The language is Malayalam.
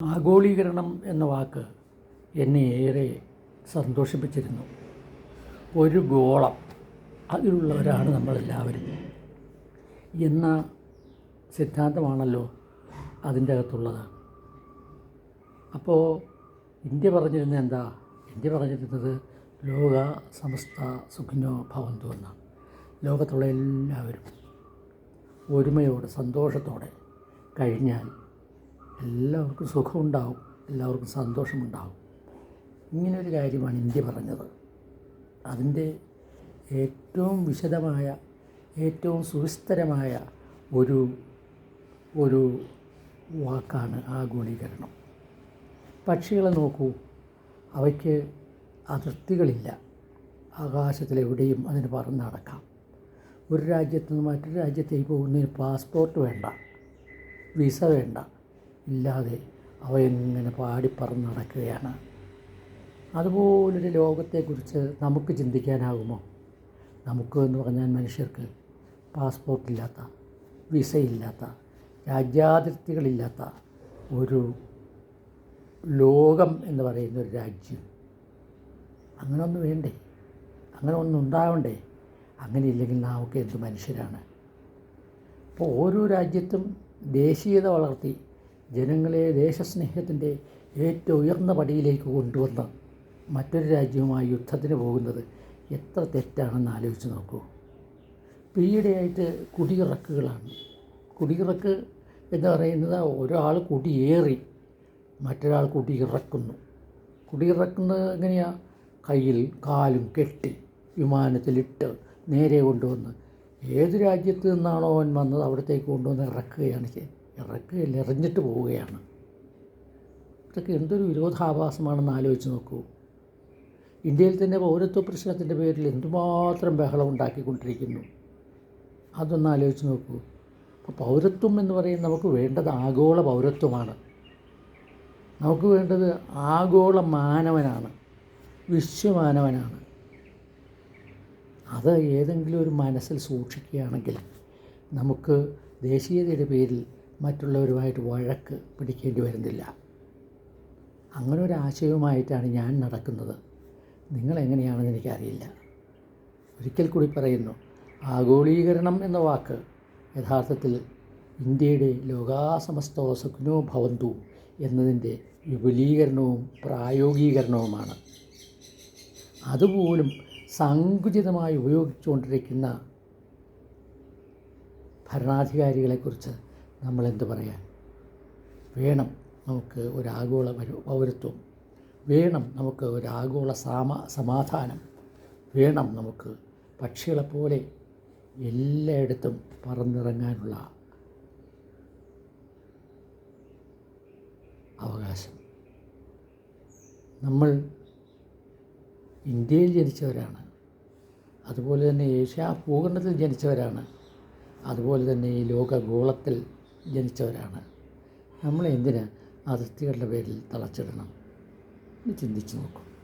ആഗോളീകരണം എന്ന വാക്ക് എന്നെ ഏറെ സന്തോഷിപ്പിച്ചിരുന്നു. ഒരു ഗോളം അതിലുള്ളവരാണ് നമ്മളെല്ലാവരും. എന്ന സിദ്ധാന്തമാണല്ലോ അതിന്റെ അകത്തുള്ളത് അപ്പോൾ ഇന്ത്യ പറഞ്ഞിരുന്നത് എന്താ? ഇന്ത്യ പറഞ്ഞിരുന്നത് ലോക സമസ്ത സുഖിനോ ഭവന്തു എന്നാണ് ലോകത്തുള്ള എല്ലാവരും ഒരുമയോടെ സന്തോഷത്തോടെ കഴിഞ്ഞാൽ എല്ലാവർക്കും സുഖമുണ്ടാവും എല്ലാവർക്കും സന്തോഷമുണ്ടാവും. ഇങ്ങനൊരു കാര്യമാണ് ഇന്ത്യ പറഞ്ഞത്. അതിന്റെ ഏറ്റവും വിശദമായ ഏറ്റവും സുവിസ്തരമായ ഒരു ഒരു വാക്കാണ് ആഗോളീകരണം. പക്ഷികളെ നോക്കൂ അവയ്ക്ക് അതിർത്തികളില്ല. ആകാശത്തിലെവിടെയും അതിന് പറന്ന് നടക്കാം. ഒരു രാജ്യത്ത് നിന്ന് മറ്റൊരു രാജ്യത്തേക്ക് പോകുന്നതിന് പാസ്പോർട്ട് വേണ്ട വിസ വേണ്ട. ഇല്ലാതെ അവയെങ്ങനെ പാടി പാടിപ്പറന്ന് നടക്കുകയാണ്. അതുപോലൊരു ലോകത്തെക്കുറിച്ച് നമുക്ക് ചിന്തിക്കാനാകുമോ? നമുക്ക് എന്ന് പറഞ്ഞാൽ മനുഷ്യർക്ക് പാസ്പോർട്ടില്ലാത്ത വിസയില്ലാത്ത രാജ്യാതിർത്തികളില്ലാത്ത ഒരു ലോകം എന്ന് പറയുന്ന ഒരു രാജ്യം. അങ്ങനെ ഒന്ന് വേണ്ടേ? അങ്ങനെ ഒന്നും ഉണ്ടാവണ്ടേ? അങ്ങനെ ഇല്ലെങ്കിൽ നാമൊക്കെ എന്ത് മനുഷ്യരാണ്? അപ്പോൾ ഓരോ രാജ്യത്തും ദേശീയത വളർത്തി ജനങ്ങളെ ദേശസ്നേഹത്തിന്റെ ഏറ്റവും ഉയർന്ന പടിയിലേക്ക് കൊണ്ടുവന്ന മറ്റൊരു രാജ്യവുമായി യുദ്ധത്തിന് പോകുന്നത് എത്ര തെറ്റാണെന്ന് ആലോചിച്ച് നോക്കൂ. പിന്നീടായിട്ട് കുടിയിറക്കുകളാണ്. കുടിയിറക്ക് എന്ന് പറയുന്നത് ഒരാൾ കുടിയേറി മറ്റൊരാൾ കുടിയിറക്കുന്നു. കുടിയിറക്കുന്നത് എങ്ങനെയാണ് കയ്യിൽ കാലും കെട്ടി വിമാനത്തിലിട്ട് നേരെ കൊണ്ടുവന്ന് ഏത് രാജ്യത്ത് നിന്നാണോ അവൻ വന്നത് അവിടത്തേക്ക് കൊണ്ടുവന്ന് ഇറക്കുകയാണ് ചെയ്യുന്നത് ഇറക്കുകയല്ല എറിഞ്ഞിട്ട് പോവുകയാണ്. ഇതൊക്കെ എന്തൊരു വിരോധാഭാസമാണെന്ന് ആലോചിച്ച് നോക്കൂ. ഇന്ത്യയിൽ തന്നെ പൗരത്വ പ്രശ്നത്തിന്റെ പേരിൽ എന്തുമാത്രം ബഹളം ഉണ്ടാക്കിക്കൊണ്ടിരിക്കുന്നു. അതൊന്ന് ആലോചിച്ച് നോക്കൂ. അപ്പോൾ പൗരത്വം എന്ന് പറയുന്നത് നമുക്ക് വേണ്ടത് ആഗോള പൗരത്വമാണ്. നമുക്ക് വേണ്ടത് ആഗോള മാനവനാണ്. വിശ്വമാനവനാണ്. അത് ഏതെങ്കിലും ഒരു മനസ്സിൽ സൂക്ഷിക്കുകയാണെങ്കിൽ നമുക്ക് ദേശീയതയുടെ പേരിൽ മറ്റുള്ളവരുമായിട്ട് വഴക്ക് പിടിക്കേണ്ടി വരുന്നില്ല. അങ്ങനെ ഒരു ആശയവുമായിട്ടാണ് ഞാൻ നടക്കുന്നത്. നിങ്ങളെങ്ങനെയാണെന്ന് എനിക്കറിയില്ല. ഒരിക്കൽ കൂടി പറയുന്നു ആഗോളീകരണം എന്ന വാക്ക് യഥാർത്ഥത്തിൽ ഇന്ത്യയുടെ ലോകാസമസ്തോ സുഖ്നോ ഭവന്തു എന്നതിന്റെ വിപുലീകരണവും പ്രായോഗികരണവുമാണ്. അതുപോലും സങ്കുചിതമായി ഉപയോഗിച്ചുകൊണ്ടിരിക്കുന്ന ഭരണാധികാരികളെക്കുറിച്ച് നമ്മൾ എന്ത് പറയാൻ? വേണം നമുക്ക് ഒരു ആഗോള പൗരത്വം. വേണം നമുക്ക് ഒരാഗോള സാമ സമാധാനം. വേണം നമുക്ക് പക്ഷികളെപ്പോലെ എല്ലായിടത്തും പറന്നിറങ്ങാനുള്ള അവകാശം. നമ്മൾ ഇന്ത്യയിൽ ജനിച്ചവരാണ്. അതുപോലെ തന്നെ ഏഷ്യ ഭൂഖണ്ഡത്തിൽ ജനിച്ചവരാണ്. അതുപോലെ തന്നെ ഈ ലോകഗോളത്തിൽ ജനിച്ചവരാണ്. നമ്മളെന്തിനാ അതിർത്തികളുടെ പേരിൽ തളച്ചിടണം? എന്ന് ചിന്തിച്ച് നോക്കും.